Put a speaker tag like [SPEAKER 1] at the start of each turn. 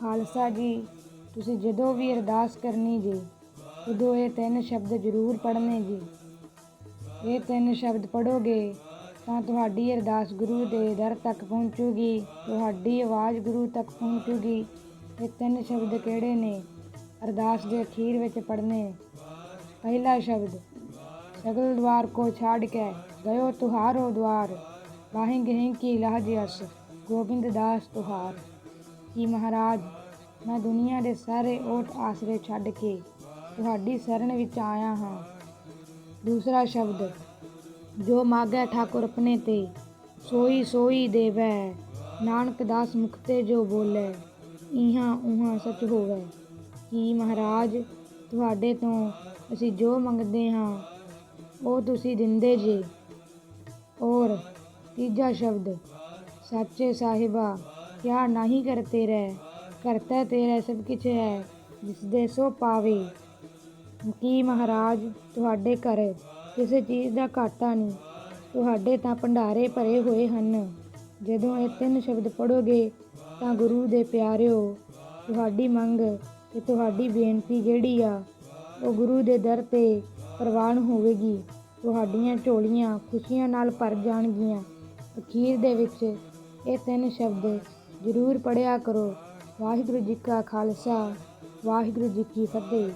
[SPEAKER 1] ਖਾਲਸਾ ਜੀ, ਤੁਸੀਂ ਜਦੋਂ ਵੀ ਅਰਦਾਸ ਕਰਨੀ ਜੀ, ਉਦੋਂ ਇਹ ਤਿੰਨ ਸ਼ਬਦ ਜ਼ਰੂਰ ਪੜ੍ਹਨੇ ਜੀ। ਇਹ ਤਿੰਨ ਸ਼ਬਦ ਪੜੋਗੇ ਤਾਂ ਤੁਹਾਡੀ ਅਰਦਾਸ ਗੁਰੂ ਦੇ ਦਰ ਤੱਕ ਪਹੁੰਚੂਗੀ, ਤੁਹਾਡੀ ਆਵਾਜ਼ ਗੁਰੂ ਤੱਕ ਪਹੁੰਚੂਗੀ। ਇਹ ਤਿੰਨ ਸ਼ਬਦ ਕਿਹੜੇ ਨੇ? ਅਰਦਾਸ ਦੇ ਅਖੀਰ ਵਿੱਚ ਪੜ੍ਹਨੇ। ਪਹਿਲਾ ਸ਼ਬਦ, ਸਗਲ ਦਵਾਰ ਕੋ ਛਾੜ ਕੇ ਗਇਓ ਤੁਹਾਰੋ ਦਵਾਰ ਵਾਹਿ ਗਹਿ ਕੀ ਲਾਜ ਅਸ, ਗੋਬਿੰਦ ਦਾਸ ਤੁਹਾਰ। ਕਿ ਮਹਾਰਾਜ, ਮੈਂ ਦੁਨੀਆ ਦੇ ਸਾਰੇ ਓਟ ਆਸਰੇ ਛੱਡ ਕੇ ਤੁਹਾਡੀ ਸ਼ਰਨ ਵਿੱਚ ਆਇਆ ਹਾਂ। ਦੂਸਰਾ ਸ਼ਬਦ, ਜੋ ਮਾਗੈ ਠਾਕੁਰ ਆਪਣੇ ਤੇ, ਸੋਈ ਸੋਈ ਦੇਵੈ, ਨਾਨਕ ਦਾਸ ਮੁਖ ਤੇ ਜੋ ਬੋਲੇ ਇਹਾਂ ਉਹਾਂ ਸੱਚ ਹੋਵੇ। ਕਿ ਮਹਾਰਾਜ, ਤੁਹਾਡੇ ਤੋਂ ਅਸੀਂ ਜੋ ਮੰਗਦੇ ਹਾਂ, ਉਹ ਤੁਸੀਂ ਦਿੰਦੇ ਜੇ। ਔਰ ਤੀਜਾ ਸ਼ਬਦ, ਸੱਚੇ ਸਾਹਿਬਾ ਕਿਆ ਨਹੀਂ ਕਰਤੇ ਰਹਿ। ਕਰਤਾ ਤੇਰਾ ਸਭ ਕੁਛ ਹੈ ਜਿਸ ਦੇ ਸੋ ਪਾਵੇ। ਕੀ ਮਹਾਰਾਜ, ਤੁਹਾਡੇ ਘਰ ਕਿਸੇ ਚੀਜ਼ ਦਾ ਘਾਟਾ ਨਹੀਂ। ਤੁਹਾਡੇ ਤਾਂ ਭੰਡਾਰੇ ਭਰੇ ਹੋਏ ਹਨ। ਜਦੋਂ ਇਹ ਤਿੰਨ ਸ਼ਬਦ ਪੜੋਗੇ ਤਾਂ ਗੁਰੂ ਦੇ ਪਿਆਰਿਓ, ਤੁਹਾਡੀ ਮੰਗ ਤੇ ਤੁਹਾਡੀ ਬੇਨਤੀ ਜਿਹੜੀ ਆ, ਉਹ ਗੁਰੂ ਦੇ ਦਰ ਤੇ ਪ੍ਰਵਾਨ ਹੋਵੇਗੀ। ਤੁਹਾਡੀਆਂ ਝੋਲੀਆਂ ਖੁਸ਼ੀਆਂ ਨਾਲ ਭਰ ਜਾਣਗੀਆਂ। ਅਖੀਰ ਦੇ ਵਿੱਚ ਇਹ ਤਿੰਨ ਸ਼ਬਦ ਜ਼ਰੂਰ ਪੜ੍ਹਿਆ ਕਰੋ। ਵਾਹਿਗੁਰੂ ਜੀ ਕਾ ਖਾਲਸਾ ਵਾਹਿਗੁਰੂ ਜੀ ਕੀ ਫਤਿਹ।